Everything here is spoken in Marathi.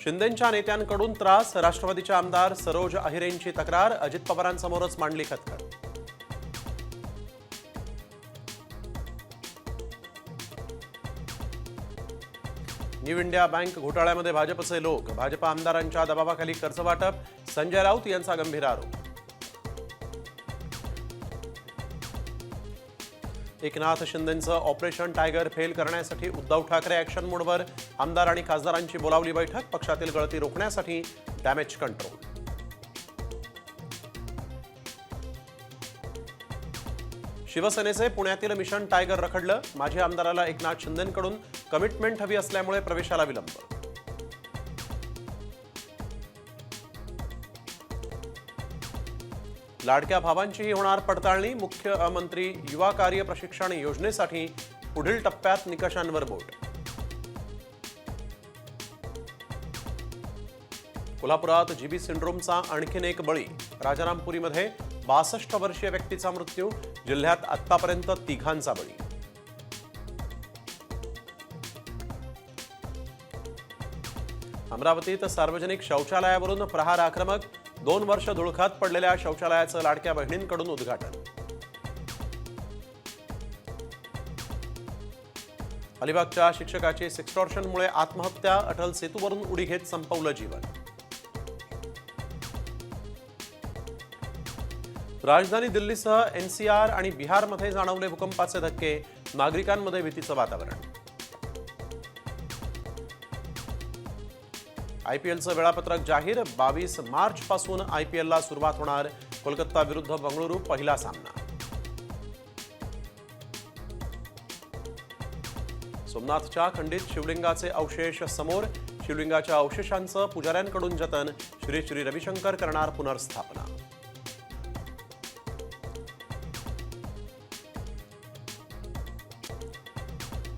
शिंदेंच्या नेत्यांकडून त्रास राष्ट्रवादीचे आमदार सरोज अहिरेंची तक्रार अजित पवारांसमोरच मांडली खतखत. न्यू इंडिया बँक घोटाळ्यामध्ये भाजपचे लोक भाजपा आमदारांच्या दबावाखाली कर्ज वाटप संजय राऊत यांचा गंभीर आरोप. एकनाथ शिंदेंचं ऑपरेशन टायगर फेल करण्यासाठी उद्धव ठाकरे ॲक्शन मोडवर. आमदार आणि खासदारांची बोलावली बैठक पक्षातील गळती रोखण्यासाठी डॅमेज कंट्रोल शिवसेनेचे पुण्यातील मिशन टायगर रखडलं माजी आमदाराला एकनाथ शिंदेंकडून कमिटमेंट हवी असल्यामुळे प्रवेशाला विलंब. लाडक्या भावांचीही होणार पडताळणी. मुख्यमंत्री युवा कार्य प्रशिक्षण योजनेसाठी पुढील टप्प्यात निकषांवर बोट. कोल्हापुरात जीबी सिंड्रोमचा आणखीन एक बळी. राजारामपुरीमध्ये बासष्ट वर्षीय व्यक्तीचा मृत्यू. जिल्ह्यात आत्तापर्यंत तिघांचा बळी. अमरावतीत सार्वजनिक शौचालयावरून प्रहार आक्रमक दोन वर्ष धुळखात पडलेल्या शौचालयाचं लाडक्या बहिणींकडून उद्घाटन. अलिबागच्या शिक्षकाची सिक्स्टॉर्शनमुळे आत्महत्या अटल सेतूवरून उडी घेत संपवलं जीवन. राजधानी दिल्लीसह एनसीआर आणि बिहारमध्ये जाणवले भूकंपाचे धक्के नागरिकांमध्ये भीतीचं वातावरण. आयपीएलचं वेळापत्रक जाहीर. बावीस मार्चपासून आय पी आयपीएलला सुरुवात होणार. कोलकाता विरुद्ध बंगळुरू पहिला सामना. सोमनाथच्या खंडित शिवलिंगाचे अवशेष समोर. शिवलिंगाच्या अवशेषांचं पुजाऱ्यांकडून जतन. श्री श्री रविशंकर करणार पुनर्स्थापना.